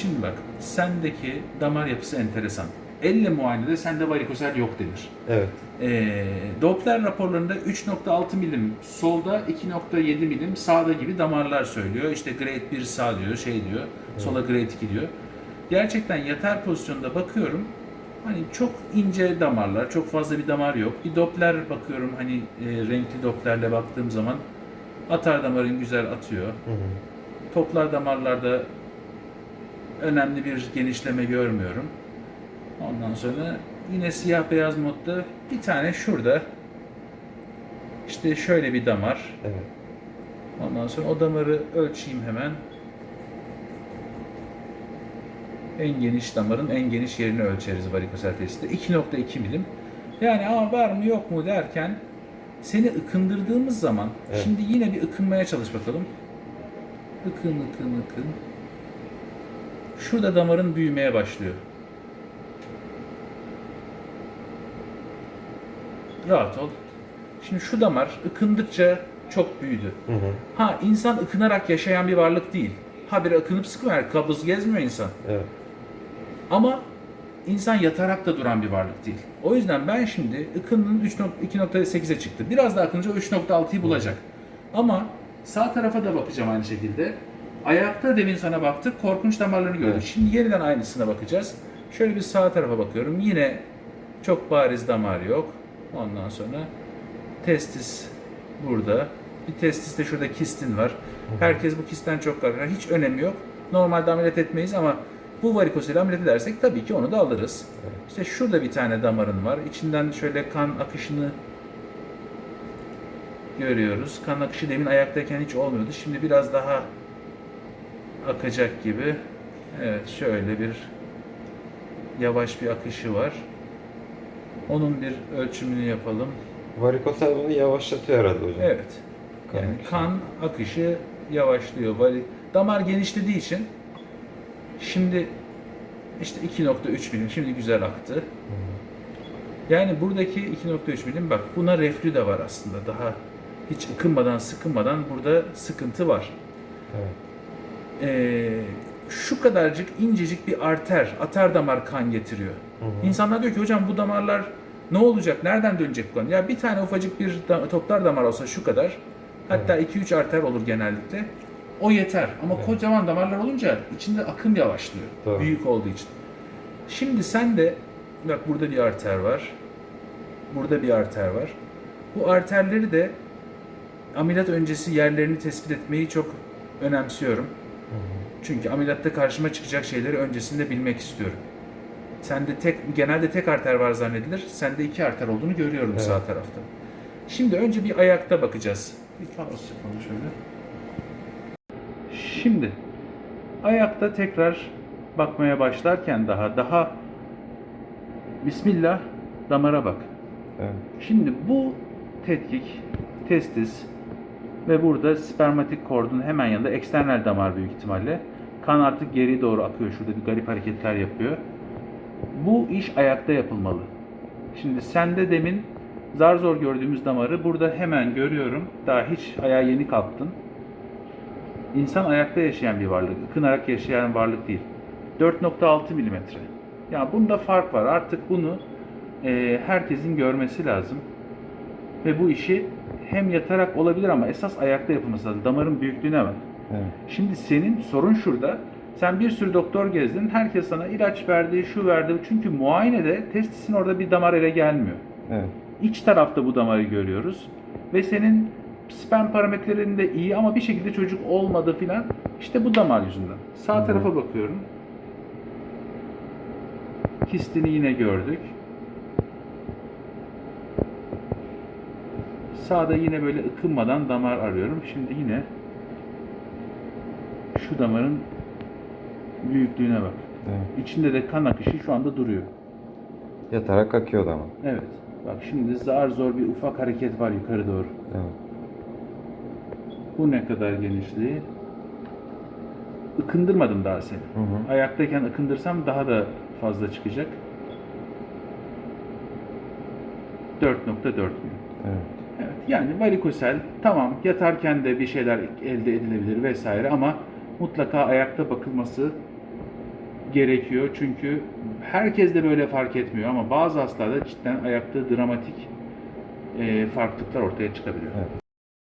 Şimdi bak, sendeki damar yapısı enteresan. Elle muayenede sende varikosel yok denir. Evet. Ee, Doppler raporlarında 3.6 milim solda, 2.7 milim sağda gibi damarlar söylüyor. İşte grade 1 sağ diyor, şey diyor, sola grade 2 diyor. Gerçekten yatar pozisyonda bakıyorum. Hani çok ince damarlar, çok fazla bir damar yok. Bir Doppler bakıyorum hani e, renkli Doppler'le baktığım zaman atar damarın güzel atıyor. Hı hı. Toplar damarlarda önemli bir genişleme görmüyorum. Ondan sonra yine siyah beyaz modda bir tane şurada işte şöyle bir damar. Evet. Ondan sonra o damarı ölçeyim hemen. En geniş damarın en geniş yerini ölçeriz varikosel testte. 2.2 milim. Yani ama var mı yok mu derken seni ıkındırdığımız zaman Evet. şimdi yine bir ıkınmaya çalış bakalım. Ikın ıkın ıkın. Şurada damarın büyümeye başlıyor. Rahat ol. Şimdi şu damar ıkındıkça çok büyüdü. Hı hı. Ha insan ıkınarak yaşayan bir varlık değil. Habire ıkınıp sıkmıyor. Kabız gezmiyor insan. Evet. Ama insan yatarak da duran bir varlık değil. O yüzden ben şimdi ıkındığın 2.8'e çıktı. Biraz daha akınca o 3.6'yı bulacak. Ama sağ tarafa da bakacağım aynı şekilde. Ayakta demin sana baktık, korkunç damarlarını gördük. Evet. Şimdi yeniden aynısına bakacağız. Şöyle bir sağ tarafa bakıyorum. Yine çok bariz damar yok. Ondan sonra testis burada. Bir testis de şurada kistin var. Herkes bu kistten çok korkar. Hiç önemi yok. Normalde ameliyat etmeyiz ama bu varikoseli ameliyat edersek tabii ki onu da alırız. İşte şurada bir tane damarın var. İçinden şöyle kan akışını görüyoruz. Kan akışı demin ayaktayken hiç olmuyordu. Şimdi biraz daha akacak gibi. Evet şöyle bir yavaş bir akışı var. Onun bir ölçümünü yapalım. Varikosel bunu yavaşlatıyor herhalde hocam. Evet. Kan yani kan akışı yavaşlıyor. Vari- Damar genişlediği için şimdi işte 2.3 milim şimdi güzel aktı. Yani buradaki 2.3 milim bak buna reflü de var aslında. Daha hiç ıkınmadan sıkınmadan burada sıkıntı var. Evet. Ee, şu kadarcık incecik bir arter, atar damar kan getiriyor. Hı hı. İnsanlar diyor ki hocam bu damarlar ne olacak, nereden dönecek bu kan? Ya bir tane ufacık bir da- toplar damar olsa şu kadar, hatta 2-3 arter olur genellikle. O yeter. Ama Evet. kocaman damarlar olunca içinde akım yavaşlıyor. Doğru. Büyük olduğu için. Şimdi sen de bak burada bir arter var. Burada bir arter var. Bu arterleri de ameliyat öncesi yerlerini tespit etmeyi çok önemsiyorum. Çünkü ameliyatta karşıma çıkacak şeyleri öncesinde bilmek istiyorum. Sende tek genelde tek arter var zannedilir. Sende iki arter olduğunu görüyorum Evet. sağ tarafta. Şimdi önce bir ayakta bakacağız. Bir panos yapalım şöyle. Şimdi ayakta tekrar bakmaya başlarken daha daha Bismillah damara bak. Evet. Şimdi bu tetkik, testis ve burada spermatik kordun hemen yanında eksternal damar büyük ihtimalle. Kan artık geri doğru akıyor. Şurada bir garip hareketler yapıyor. Bu iş ayakta yapılmalı. Şimdi sende demin zar zor gördüğümüz damarı burada hemen görüyorum. Daha hiç ayağa yeni kalktın. İnsan ayakta yaşayan bir varlık. Ikınarak yaşayan varlık değil. 4.6 milimetre. Ya bunda fark var. Artık bunu e, herkesin görmesi lazım. Ve bu işi hem yatarak olabilir ama esas ayakta yapılması lazım. Damarın büyüklüğüne bak. Evet. Şimdi senin sorun şurada. Sen bir sürü doktor gezdin. Herkes sana ilaç verdi, şu verdi. Çünkü muayenede testisin orada bir damar ele gelmiyor. Evet. İç tarafta bu damarı görüyoruz. Ve senin sperm parametrerin de iyi ama bir şekilde çocuk olmadı filan. İşte bu damar yüzünden. Sağ Hı hı. tarafa bakıyorum. Kistini yine gördük. Sağda yine böyle ıkınmadan damar arıyorum. Şimdi yine şu damarın büyüklüğüne bak. Evet. İçinde de kan akışı şu anda duruyor. Yatarak akıyordu ama. Evet. Bak şimdi zar zor bir ufak hareket var yukarı doğru. Evet. Bu ne kadar genişliği? Ikındırmadım daha seni. Hı hı. Ayaktayken ıkındırsam daha da fazla çıkacak. 4.4 milim. Evet. Evet, yani varikosel tamam yatarken de bir şeyler elde edilebilir vesaire ama mutlaka ayakta bakılması gerekiyor. Çünkü herkes de böyle fark etmiyor ama bazı hastalarda cidden ayakta dramatik e, farklılıklar ortaya çıkabiliyor. Evet.